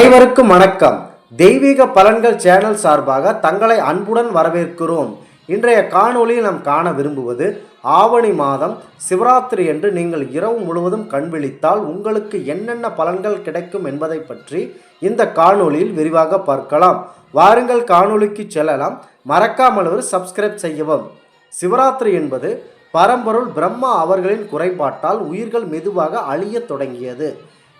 அனைவருக்கும் வணக்கம். தெய்வீக பலன்கள் சேனல் சார்பாக தங்களை அன்புடன் வரவேற்கிறோம். இன்றைய காணொளியில் நாம் காண விரும்புவது ஆவணி மாதம் சிவராத்திரி என்று நீங்கள் இரவு முழுவதும் கண்விழித்தால் உங்களுக்கு என்னென்ன பலன்கள் கிடைக்கும் என்பதை பற்றி இந்த காணொளியில் விரிவாக பார்க்கலாம். வாருங்கள் காணொளிக்கு செல்லலாம். மறக்காமல் ஒரு சப்ஸ்கிரைப் செய்யவும். சிவராத்திரி என்பது பரம்பொருள் பிரம்மா அவர்களின் குறைபாட்டால் உயிர்கள் மெதுவாக அழியத் தொடங்கியது.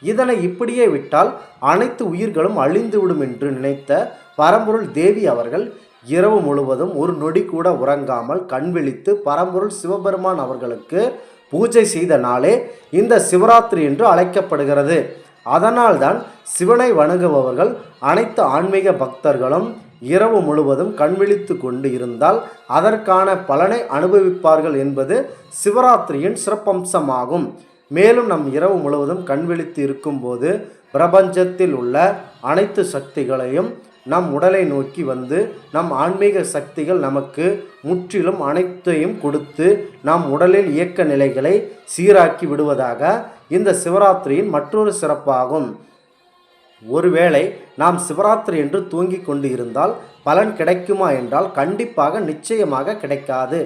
இதனை இப்படியே விட்டால் அனைத்து உயிர்களும் அழிந்துவிடும் என்று நினைத்த பரம்பொருள் தேவி அவர்கள் இரவு முழுவதும் ஒரு நொடி கூட உறங்காமல் கண்விழித்து பரம்பொருள் சிவபெருமான் அவர்களுக்கு பூஜை செய்த நாளே இந்த சிவராத்திரி என்று அழைக்கப்படுகிறது. அதனால்தான் சிவனை வணங்குபவர்கள் அனைத்து ஆன்மீக பக்தர்களும் இரவு முழுவதும் கண்விழித்து கொண்டு இருந்தால் அதற்கான பலனை அனுபவிப்பார்கள் என்பது சிவராத்திரியின் சிறப்பம்சமாகும். மேலும் நம் இரவு முழுவதும் கண்விழித்து இருக்கும்போது பிரபஞ்சத்தில் உள்ள அனைத்து சக்திகளையும் நம் உடலை நோக்கி வந்து நம் ஆன்மீக சக்திகள் நமக்கு முற்றிலும் அனைத்தையும் கொடுத்து நம் உடலில் இயக்க நிலைகளை சீராக்கி விடுவதாக இந்த சிவராத்திரியின் மற்றொரு சிறப்பாகும். ஒருவேளை நாம் சிவராத்திரி என்று தூங்கிக் கொண்டு இருந்தால் பலன் கிடைக்குமா என்றால் கண்டிப்பாக நிச்சயமாக கிடைக்காது.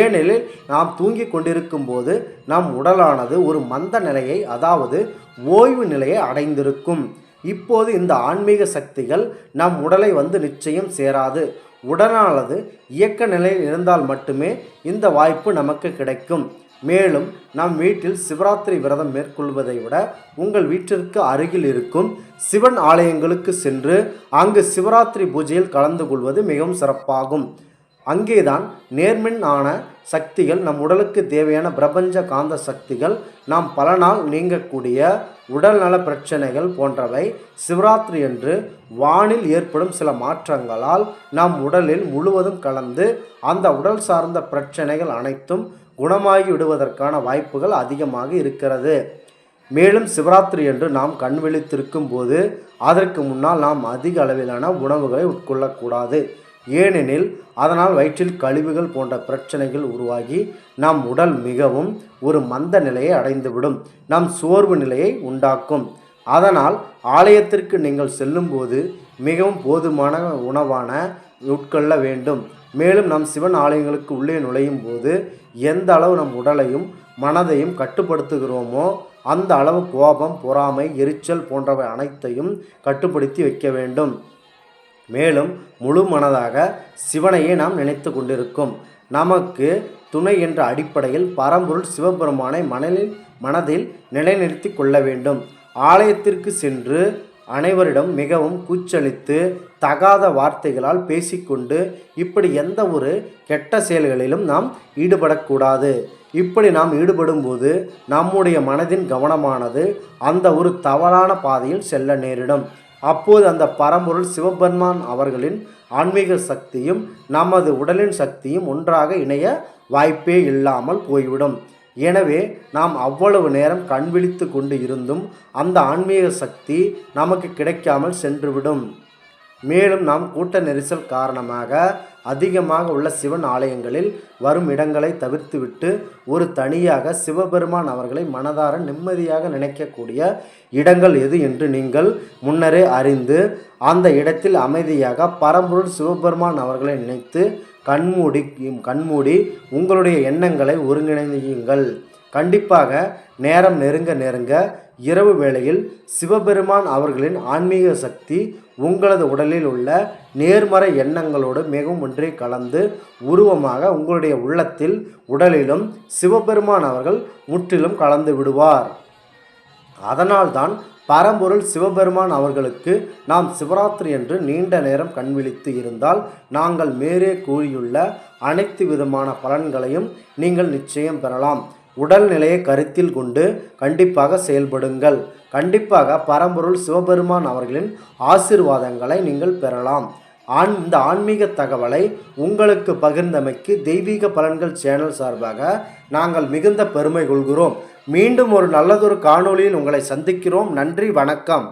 ஏனெனில் நாம் தூங்கிக் கொண்டிருக்கும் போது நம் உடலானது ஒரு மந்த நிலையை அதாவது ஓய்வு நிலையை அடைந்திருக்கும். இப்போது இந்த ஆன்மீக சக்திகள் நம் உடலை வந்து நிச்சயம் சேராது. உடலானது இயக்க நிலையில் இருந்தால் மட்டுமே இந்த வாய்ப்பு நமக்கு கிடைக்கும். மேலும் நம் வீட்டில் சிவராத்திரி விரதம் மேற்கொள்வதை விட உங்கள் வீட்டிற்கு அருகில் இருக்கும் சிவன் ஆலயங்களுக்கு சென்று அங்கு சிவராத்திரி பூஜையில் கலந்து கொள்வது மிகவும் சிறப்பாகும். அங்கேதான் நேர்மின் ஆன சக்திகள் நம் உடலுக்கு தேவையான பிரபஞ்ச காந்த சக்திகள் நாம் பல நாள் நீங்கக்கூடிய உடல்நல பிரச்சனைகள் போன்றவை சிவராத்திரி என்று வானில் ஏற்படும் சில மாற்றங்களால் நம் உடலில் முழுவதும் கலந்து அந்த உடல் சார்ந்த பிரச்சனைகள் அனைத்தும் குணமாகி விடுவதற்கான வாய்ப்புகள் அதிகமாக இருக்கிறது. மேலும் சிவராத்திரி என்று நாம் கண் விழித்திருக்கும் போது அதற்கு முன்னால் நாம் அதிக அளவிலான உணவுகளை உட்கொள்ளக்கூடாது. ஏனெனில் அதனால் வயிற்றில் கழிவுகள் போன்ற பிரச்சனைகள் உருவாகி நம் உடல் மிகவும் ஒரு மந்த நிலையை அடைந்துவிடும். நம் சோர்வு நிலையை உண்டாக்கும். அதனால் ஆலயத்திற்கு நீங்கள் செல்லும்போது மிகவும் போதுமான உணவான உட்கொள்ள வேண்டும். மேலும் நம் சிவன் ஆலயங்களுக்கு உள்ளே நுழையும் போது எந்த அளவு நம் உடலையும் மனதையும் கட்டுப்படுத்துகிறோமோ அந்த அளவு கோபம் பொறாமை எரிச்சல் போன்றவை அனைத்தையும் கட்டுப்படுத்தி வைக்க வேண்டும். மேலும் முழு மனதாக சிவனையே நாம் நினைத்து கொண்டிருக்கும். நமக்கு துணை என்ற அடிப்படையில் பரம்பொருள் சிவபெருமானை மனதில் மனதில் நிலைநிறுத்தி கொள்ள வேண்டும். ஆலயத்திற்கு சென்று அனைவரிடம் மிகவும் கூச்சலித்து தகாத வார்த்தைகளால் பேசிக்கொண்டு இப்படி எந்த ஒரு கெட்ட செயல்களிலும் நாம் ஈடுபடக்கூடாது. இப்படி நாம் ஈடுபடும்போது நம்முடைய மனதின் கவனமானது அந்த ஒரு தவறான பாதையில் செல்ல நேரிடும். அப்போது அந்த பரம்பொருள் சிவபெருமான் அவர்களின் ஆன்மீக சக்தியும் நமது உடலின் சக்தியும் ஒன்றாக இணைய வாய்ப்பே இல்லாமல் போய்விடும். எனவே நாம் அவ்வளவு நேரம் கண் விழித்து கொண்டு இருந்தும் அந்த ஆன்மீக சக்தி நமக்கு கிடைக்காமல் சென்றுவிடும். மேலும் நாம் கூட்ட நெரிசல் காரணமாக அதிகமாக உள்ள சிவன் ஆலயங்களில் வரும் இடங்களை தவிர்த்துவிட்டு ஒரு தனியாக சிவபெருமான் அவர்களை மனதார நிம்மதியாக நினைக்கக்கூடிய இடங்கள் எது என்று நீங்கள் முன்னரே அறிந்து அந்த இடத்தில் அமைதியாக பரம்பொருள் சிவபெருமான் அவர்களை நினைத்து கண்மூடி கண்மூடி உங்களுடைய எண்ணங்களை ஒருங்கிணையுங்கள். கண்டிப்பாக நேரம் நெருங்க நெருங்க இரவு வேளையில் சிவபெருமான் அவர்களின் ஆன்மீக சக்தி உங்களது உடலில் உள்ள நேர்மறை எண்ணங்களோடு மிகவும் ஒன்றே கலந்து உருவமாக உங்களுடைய உள்ளத்தில் உடலிலும் சிவபெருமான் அவர்கள் முற்றிலும் கலந்து விடுவார். அதனால்தான் பரம்பொருள் சிவபெருமான் அவர்களுக்கு நாம் சிவராத்திரி என்று நீண்ட நேரம் கண்விழித்து இருந்தால் நாங்கள் மேலே கூறியுள்ள அனைத்து விதமான பலன்களையும் நீங்கள் நிச்சயம் பெறலாம். உடல்நிலையை கருத்தில் கொண்டு கண்டிப்பாக செயல்படுங்கள். கண்டிப்பாக பரம்பொருள் சிவபெருமான் அவர்களின் ஆசிர்வாதங்களை நீங்கள் பெறலாம். ஆன் இந்த ஆன்மீக தகவலை உங்களுக்கு பகிர்ந்தமைக்கு தெய்வீக பலன்கள் சேனல் சார்பாக நாங்கள் மிகுந்த பெருமை கொள்கிறோம். மீண்டும் ஒரு நல்லதொரு காணொளியில் உங்களை சந்திக்கிறோம். நன்றி வணக்கம்.